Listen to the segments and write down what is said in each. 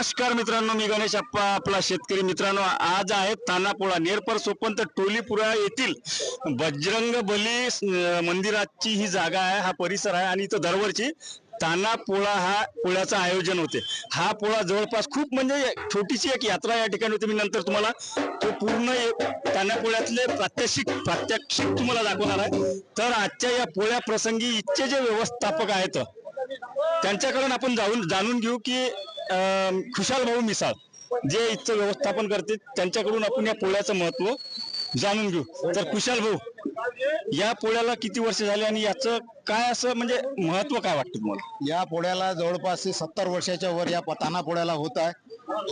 नमस्कार मित्रांनो मी गणेश अप्पा आपला शेतकरी मित्रांनो. आज आहे तानापोळा नेरपर सोपंत टोलीपुरा येथील बजरंग बली मंदिराची ही जागा आहे हा परिसर आहे आणि इथं दरवर्षी ताना पोळा हा पोळ्याचं आयोजन होते. हा पोळा जवळपास खूप म्हणजे छोटीशी एक यात्रा या ठिकाणी होती. मी नंतर तुम्हाला तो पूर्ण तानापोळ्यातले प्रात्यक्षिक प्रात्यक्षिक तुम्हाला दाखवणार आहे. तर आजच्या या पोळ्या प्रसंगी इथचे जे व्यवस्थापक आहेत त्यांच्याकडून आपण जाऊन जाणून घेऊ की खुशाल भाऊ मिसाळ जे इथचं व्यवस्थापन करते त्यांच्याकडून आपण या पोळ्याचं महत्त्व जाणून घेऊ. तर खुशाल भाऊ या पोळ्याला किती वर्ष झाली आणि याचं काय असं म्हणजे महत्त्व काय वाटतं तुम्हाला? या पोळ्याला जवळपास सत्तर वर्षाच्या वर या ताना पोळ्याला होत आहे.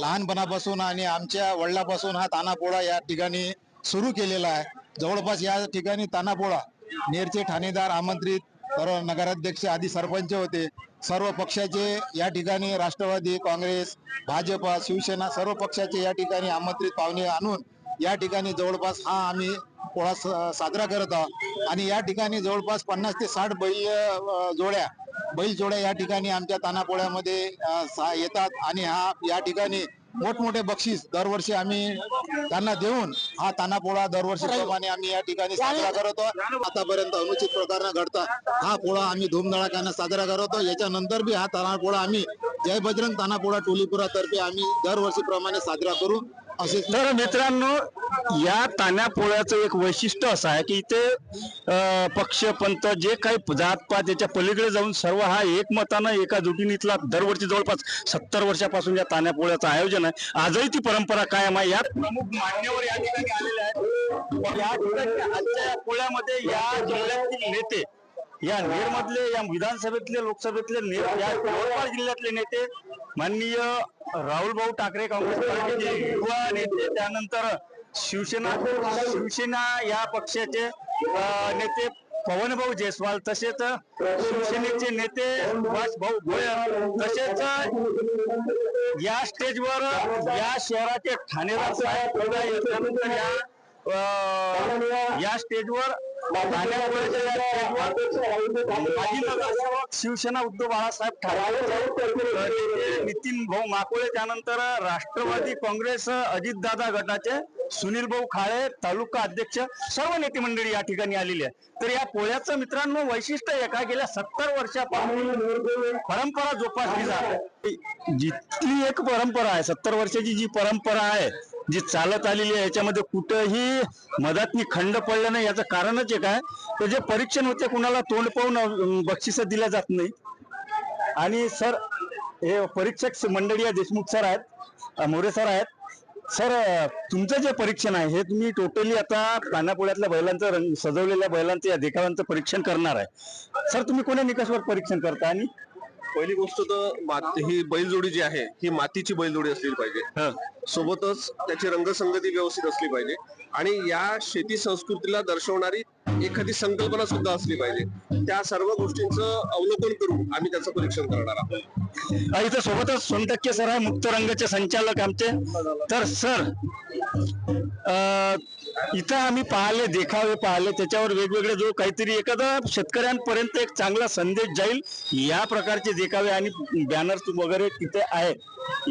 लहानपणापासून आणि आमच्या वडिलापासून हा ताना पोळा या ठिकाणी सुरू केलेला आहे. जवळपास या ठिकाणी तानापोळा नेरचे ठाणेदार आमंत्रित सर्व नगराध्यक्ष आदी सरपंच होते. सर्व पक्षाचे या ठिकाणी राष्ट्रवादी काँग्रेस भाजपा शिवसेना सर्व पक्षाचे या ठिकाणी आमंत्रित पाहुणे आणून या ठिकाणी जवळपास हा आम्ही पोळा साजरा करत आहोत. आणि या ठिकाणी जवळपास पन्नास ते साठ बैल जोड्या बैल जोड्या या ठिकाणी आमच्या तानापोळ्यामध्ये सा- येतात. आणि हा या ठिकाणी मोठमोठे बक्षीस दरवर्षी आम्ही त्यांना देऊन हा तानापोळा दरवर्षीप्रमाणे आम्ही या ठिकाणी साजरा करतो. आतापर्यंत अनुचित प्रकार न घडता हा पोळा आम्ही धूमधडाक्यानं साजरा करतो. याच्यानंतर बी हा तानापोळा आम्ही जय बजरंग तानापोळा टोलीपुरा तर्फे आम्ही दरवर्षी प्रमाणे साजरा करू. तर मित्रांनो या तान्या पोळ्याचं एक वैशिष्ट्य असं आहे की इथे पक्ष पंत जे काही जातपात याच्या पलीकडे जाऊन सर्व हा एकमतानं एका जुटीने इथला दरवर्षी जवळपास सत्तर वर्षापासून या तान्या पोळ्याचं आयोजन आहे. आजही ती परंपरा कायम आहे. यात प्रमुख मान्यवर या ठिकाणी आलेले आहेत. या ठिकाणी आजच्या या पोळ्यामध्ये या जिल्ह्यातील नेते या नेर मधले या विधानसभेतले लोकसभेतले नेर या यवतमाळ जिल्ह्यातले नेते माननीय राहुल भाऊ ठाकरे काँग्रेस पार्टीचे युवा नेते त्यानंतर शिवसेना शिवसेना या पक्षाचे नेते पवन भाऊ जयस्वाल तसेच शिवसेनेचे नेते सुभाष भाऊ तसेच या स्टेजवर या शहराचे ठाणेदार साहेब या स्टेजवर शिवसेना उद्धव बाळासाहेब ठाकरे नितीन भाऊ माकोळे त्यानंतर राष्ट्रवादी काँग्रेस अजितदादा गटाचे सुनील भाऊ खाळे तालुका अध्यक्ष सर्व नेते मंडळी या ठिकाणी आलेली आहे तर या पोळ्याचं मित्रांनो वैशिष्ट्य एका गेल्या सत्तर वर्षापासून परंपरा जोपासली जाते. जितकी एक परंपरा आहे सत्तर वर्षाची जी परंपरा आहे जी चालत आलेली आहे याच्यामध्ये कुठंही मधातनी खंड पडलं नाही याचं कारणच एक आहे. तर जे परीक्षण होते कुणाला तोंड पाहून बक्षिसं दिल्या जात नाही. आणि सर हे परीक्षक मंडळी देशमुख सर आहेत मोरे सर आहेत. सर तुमचं जे परीक्षण आहे हे तुम्ही टोटली आता पाण्यापोळ्यातल्या बैलांचं रंग सजवलेल्या बैलांचं या देखाव्यांचं परीक्षण करणार आहे. सर तुम्ही कोण्या निकषावर परीक्षण करता आणि पहिली गोष्ट तर माती ही बैलजोडी जी आहे ही मातीची बैलजोडी असली पाहिजे. सोबतच त्याची रंगसंगती व्यवस्थित असली पाहिजे. आणि या शेती संस्कृतीला दर्शवणारी एखादी संकल्पना सुद्धा असली पाहिजे. त्या सर्व गोष्टींचं अवलोकन करून आम्ही त्याचं परीक्षण करणार आहोत. अ, इथं सोबतच सोनटक्के सर आहे मुक्त रंगाचे संचालक आमचे. तर सर अ, इथं आम्ही पाहिले देखावे पाहिले. त्याच्यावर वेगवेगळे जो काहीतरी एखादा शेतकऱ्यांपर्यंत एक चांगला संदेश जाईल या प्रकारचे देखावे आणि बॅनर्स वगैरे तिथे आहेत.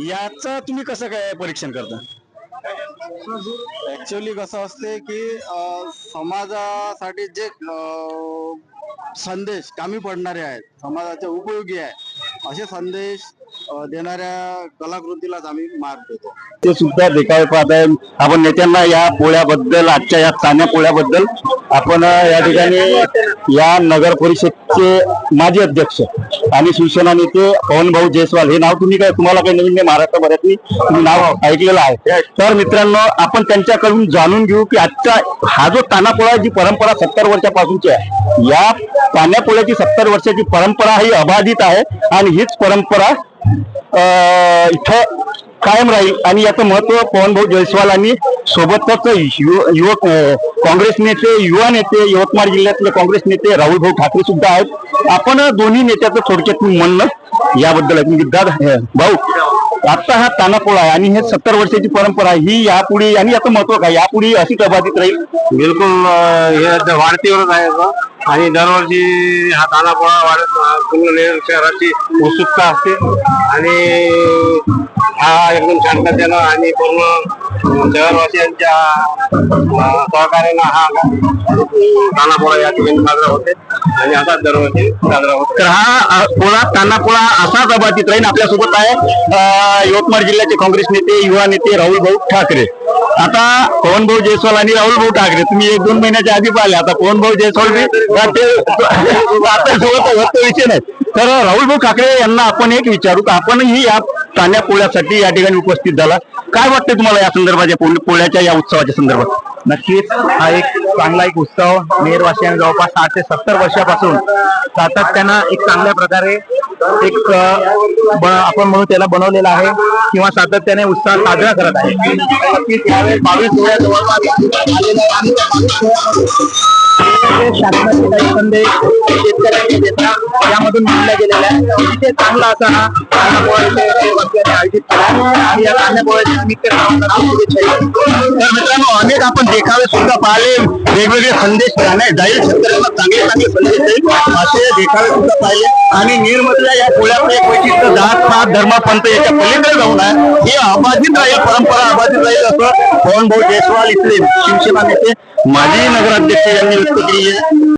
याचं तुम्ही कसं काय परीक्षण करता? ऍक्च्युअली कसं असते की अं, समाजासाठी जे अं, संदेश कामी पडणारे आहेत समाजाचे उपयोगी आहे असे संदेश अं, देणाऱ्या कलाकृतीलाच आम्ही मार्ग देतो. ते सुद्धा देखावे पाहत आहे. आपण नेत्यांना या पोळ्याबद्दल आजच्या या तान्या पोळ्याबद्दल आपण अ, या ठिकाणी या नगर परिषद परिषदचे माजी अध्यक्ष आणि शिवसेना नेते पवनभाऊ जयस्वाल हे नाव तुम्ही काय तुम्हाला काही नवीन नाही महाराष्ट्रभरातली तुम्ही नाव ऐकलेलं आहे. तर मित्रांनो आपण त्यांच्याकडून जाणून घेऊ की आजचा हा जो तानापोळा जी परंपरा सत्तर वर्षापासूनची आहे या तान्यापोळ्याची सत्तर वर्षाची परंपरा ही अबाधित आहे आणि हीच परंपरा अं, इथं कायम राहील. आणि याचं महत्त्व पवन भाऊ जयस्वाल आणि सोबतच युवक काँग्रेस नेते युवा नेते यवतमाळ जिल्ह्यातले काँग्रेस नेते राहुल भाऊ ठाकरे सुद्धा आहेत. आपण दोन्ही नेत्याचं थोडक्यात म्हणणं याबद्दल आहे भाऊ आता हा तानापोळा आहे आणि हे सत्तर वर्षाची परंपरा आहे. ही यापुढे आणि याचं महत्त्व काय? यापुढे अशी अबाधित राहील? बिलकुल हे वाढतीवरच आहे आणि दरवर्षी हा तानापोळा वाढत पूर्ण शहराची उत्सुकता असते. आणि हा एकदम शांततेनं आणि पूर्ण शहरवासियांच्या सहकार्यानं हा तानापोळा या ठिकाणी साजरा होते. आणि असाच दरवर्षी साजरा होतो. तर हा पोळा ताना पोळा असाच अबाधित राहील. आपल्यासोबत आहे यवतमाळ जिल्ह्याचे काँग्रेस नेते युवा नेते राहुल भाऊ ठाकरे. आता पवन भाऊ जयस्वाल आणि राहुल भाऊ ठाकरे तुम्ही एक दोन महिन्याच्या आधी पाहिले. आता पवन भाऊ जयस्वाल बी सोबत होत विषय नाही. तर राहुल भाऊ ठाकरे यांना आपण एक विचारू का? आपणही या तान्या पोळ्यासाठी या ठिकाणी उपस्थित झाला. काय वाटतं तुम्हाला या संदर्भात या पोळ्याच्या या उत्सवाच्या संदर्भात? नक्कीच. हा एक चांगला एक उत्सव. नेरवासियांनी जवळपास साठ ते सत्तर वर्षापासून सातत्यानं एक चांगल्या प्रकारे एक ब- आपण म्हणू त्याला बनवलेला आहे किंवा सातत्याने उत्साह साजरा करत आहे. नक्कीच. बावीस शासनाचे काही संदेश शेतकऱ्यांनी यामधून मांडल्या गेलेल्या आहे. अतिशय चांगला असा हा आयोजित केला आणि या निमित्त तर मित्रांनो अनेक आपण देखावे सुद्धा पाहिले. वेगवेगळे संदेश जाईल शेतकऱ्यांना चांगले चांगले संदेश देईल. असे देखावे सुद्धा पाहिले. आणि निर्मधल्या या पोळ्याचं एक वैशिष्ट्य जात पात धर्मपंथ याच्या पलीकडे जाऊन आहे. ही अबाधित राहील परंपरा अबाधित राहील असं पवनभाऊ जयस्वाल इथले शिवसेना नेते माजी नगराध्यक्ष यांनी व्यक्त केली आहे.